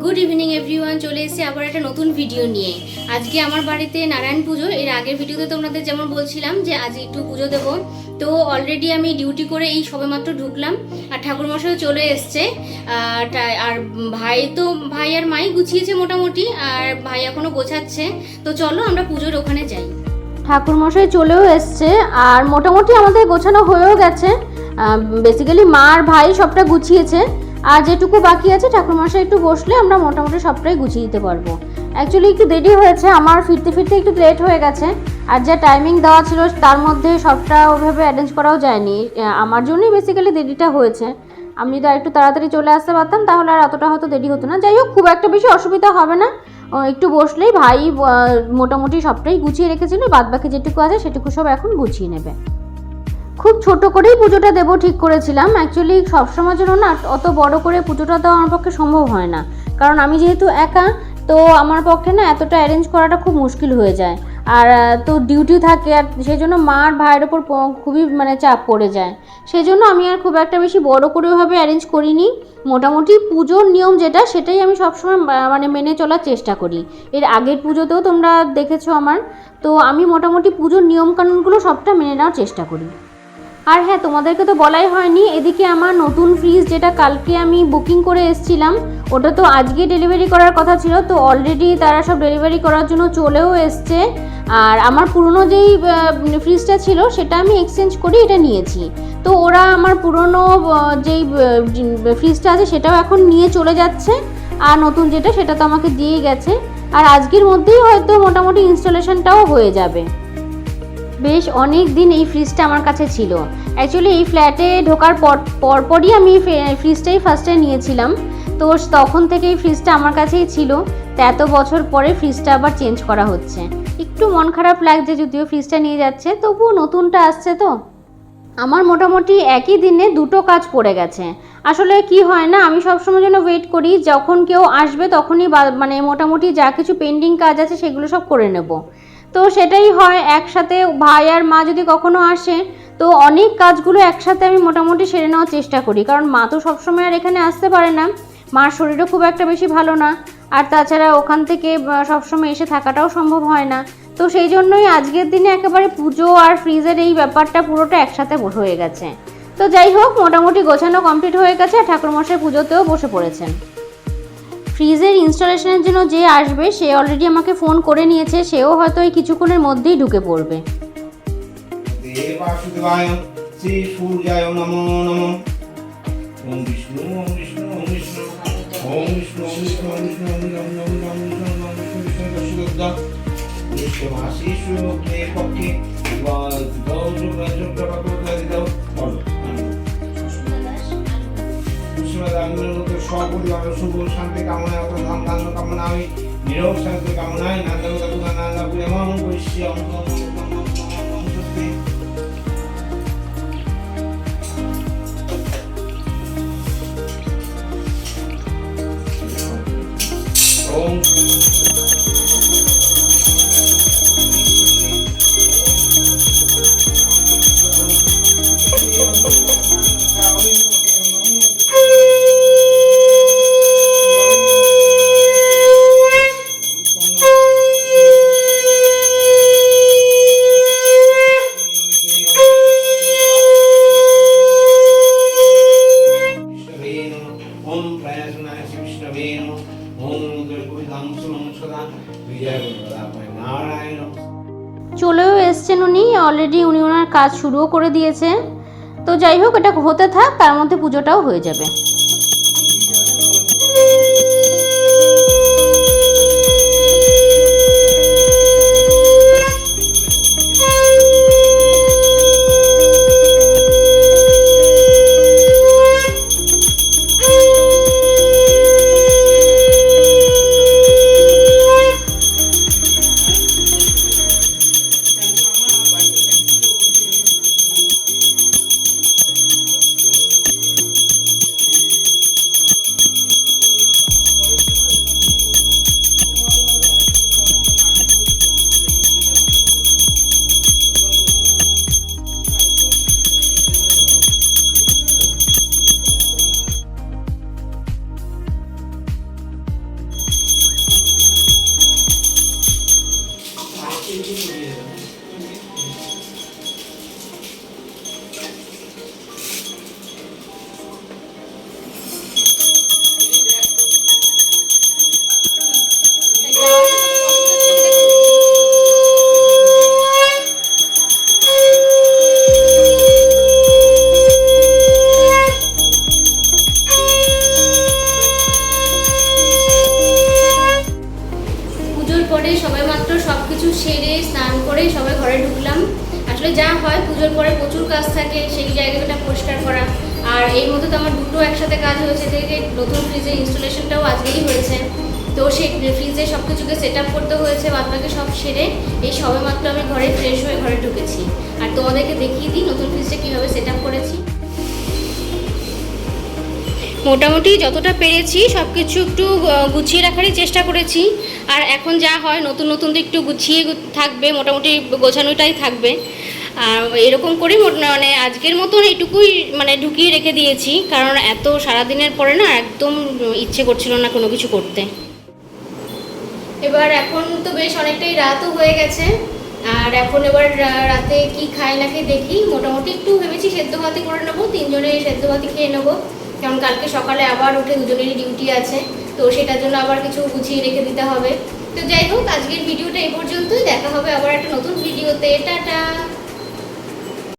Good evening everyone চলে এসেছি আবার একটা নতুন ভিডিও নিয়ে। আজকে আমার বাড়িতে নারায়ণ পুজো। এর আগের ভিডিওতে তোমাদের যেমন বলছিলাম যে আজ একটু পুজো দেবো। তো অলরেডি আমি ডিউটি করে এই সবেমাত্র ঢুকলাম। আর ঠাকুরমশাই চলে এসছে। আর ভাই তো, ভাই আর মাই গুছিয়েছে মোটামুটি। আর ভাই এখনও গোছাচ্ছে। তো চলো আমরা পুজোর ওখানে যাই। ঠাকুরমশাই চলেও এসছে। আর মোটামুটি আমাদের গোছানো হয়েও গেছে। বেসিক্যালি মা আর ভাই সবটা গুছিয়েছে। আর যেটুকু বাকি আছে, ঠাকুরমশাই একটু বসলে আমরা মোটামুটি সবটাই গুছিয়ে দিতে পারব। অ্যাকচুয়ালি একটু দেরি হয়েছে, আমার ফিরতে ফিরতে একটু লেট হয়ে গেছে। আর যা টাইমিং দেওয়া ছিল, তার মধ্যে সবটা ওইভাবে অ্যারেঞ্জ করাও যায়নি। আমার জন্যই বেসিক্যালি দেরিটা হয়েছে। আমি যদি একটু তাড়াতাড়ি চলে আসতে পারতাম, তাহলে আর অতটা হয়তো দেরি হতো না। যাই হোক, খুব একটা বেশি অসুবিধা হবে না। একটু বসলেই ভাই মোটামুটি সবটাই গুছিয়ে রেখেছিল। বাদ বাকি যেটুকু আছে, সেটুকু সব এখন গুছিয়ে নেবে। খুব ছোট করেই পুজোটা দেবো, ঠিক করেছিলাম। অ্যাকচুয়ালি সবসময়ের জন্য না, অত বড় করে পুজোটা দেওয়া আমার পক্ষে সম্ভব হয় না। কারণ আমি যেহেতু একা, তো আমার পক্ষে না এতটা অ্যারেঞ্জ করাটা খুব মুশকিল হয়ে যায়। আর তো ডিউটি থাকে, আর সেই জন্য মা আর ভাইয়ের ওপর খুবই মানে চাপ পড়ে যায়। সেই জন্য আমি আর খুব একটা বেশি বড় করে ওইভাবে অ্যারেঞ্জ করিনি। মোটামুটি পুজোর নিয়ম যেটা, সেটাই আমি সবসময় মানে মেনে চলার চেষ্টা করি। এর আগের পুজোতেও তোমরা দেখেছ আমার। তো আমি মোটামুটি পুজোর নিয়মকানুনগুলো সবটা মেনে নেওয়ার চেষ্টা করি। আর হ্যাঁ তোমাদেরকে তো বলাই হয়নি, এদিকে আমার নতুন ফ্রিজ যেটা কালকে আমি বুকিং করে এসেছিলাম, ওটা তো আজকে ডেলিভারি করার কথা ছিল, তো অলরেডি তারা সব ডেলিভারি করার জন্য চলেও এসছে। আর আমার পুরনো যেই ফ্রিজটা ছিল, সেটা আমি এক্সচেঞ্জ করে এটা নিয়েছি। তো ওরা আমার পুরনো যেই ফ্রিজটা আছে, সেটাও এখন নিয়ে চলে যাচ্ছে, আর নতুন যেটা, সেটা তো আমাকে দিয়ে গেছে। আর আজকের মধ্যেই হয়তো মোটামুটি ইনস্টলেশনটাও হয়ে যাবে। বেশ অনেক দিন এই ফ্রিজটা আমার কাছে ছিল। অ্যাকচুয়ালি এই ফ্ল্যাটে ঢোকার পর, পরপরই আমি ফ্রিজটাই ফার্স্টে নিয়েছিলাম। তো তখন থেকে এই ফ্রিজটা আমার কাছেই ছিল। তো এত বছর পরে ফ্রিজটা আবার চেঞ্জ করা হচ্ছে। একটু মন খারাপ লাগছে যদিও ফ্রিজটা নিয়ে যাচ্ছে, তবুও নতুনটা আসছে তো। আমার মোটামুটি একই দিনে দুটো কাজ পড়ে গেছে। আসলে কি হয় না, আমি সবসময় যেন ওয়েট করি, যখন কেউ আসবে তখনই মানে মোটামুটি যা কিছু পেন্ডিং কাজ আছে সেগুলো সব করে নেব। তো সেটাই হয় একসাথে, ভাই আর মা যদি কখনো আসে, তো অনেক কাজগুলো একসাথে আমি মোটামুটি সেরে নেওয়ার চেষ্টা করি। কারণ মা তো সবসময় আর এখানে আসতে পারে না। মার শরীরও খুব একটা বেশি ভালো না। আর তাছাড়া ওখান থেকে সবসময় এসে থাকাটাও সম্ভব হয় না। তো সেই জন্যই আজকের দিনে একেবারে পুজো আর ফ্রিজের এই ব্যাপারটা পুরোটা একসাথে হয়ে গেছে। তো যাই হোক, মোটামুটি গোছানো কমপ্লিট হয়ে গেছে ঠাকুরমশাই পুজোতেও বসে পড়েছেন। ফ্রিজের ইনস্টলেশনের জন্য যে আসবে সে অলরেডি আমাকে ফোন করে নিয়েছে সেও হয়তো এই কিছুক্ষণের মধ্যেই ঢুকে পড়বে শুভ শান্তি কামনা অত ধাম দান কামনা আমি নিরব শান্তি কামনায় নান্দ কাতুকা নান্দা পুরে মম কৈশ্য Om চলেও এসছেন উনি। অলরেডি উনি ওনার কাজ শুরুও করে দিয়েছে তো যাই হোক, এটা হতে থাক, তার মধ্যে পুজোটাও হয়ে যাবে। আসলে যা হয়, পুজোর পরে প্রচুর কাজ থাকে, সেই জায়গাটা পরিষ্কার করা। আর এই মধ্যে তো আমার দুটো একসাথে কাজ হয়েছে থেকে নতুন ফ্রিজের ইনস্টলেশনটাও আজকেই হয়েছে। তো সেই ফ্রিজে সব কিছুকে সেট আপ করতে হয়েছে, বাদবাকি সব সেরে এই সবে মাত্র আমি ঘরে ফ্রেশ হয়ে ঘরে ঢুকেছি। আর তোমাদেরকে দেখিয়ে দিই নতুন ফ্রিজটা কীভাবে সেট আপ করেছি। মোটামুটি যতটা পেরেছি সব কিছু একটু গুছিয়ে রাখারই চেষ্টা করেছি। আর এখন যা হয়, নতুন নতুন তো একটু গুছিয়ে থাকবে, মোটামুটি গোছানোটাই থাকবে। এরকম করেই মানে আজকের মতন এইটুকুই মানে ঢুকিয়ে রেখে দিয়েছি। কারণ এত সারাদিনের পরে না একদম ইচ্ছে করছিল না কোনো কিছু করতে। এবার এখন তো বেশ অনেকটাই রাতও হয়ে গেছে। আর এখন এবার রাতে কি খাই না খেয়ে দেখি। মোটামুটি একটু ভেবেছি সেদ্ধ ভাতি করে নেব তিনজনে সেদ্ধ ভাতি খেয়ে নেব। কারণ কালকে সকালে আবার উঠে দুজনেরই ডিউটি আছে। তো সেটার জন্য আবার কিছু গুছিয়ে রেখে দিতে হবে। তো যাই হোক, আজকের ভিডিওটা এই পর্যন্তই। দেখা হবে আবার একটা নতুন ভিডিওতে। টাটা!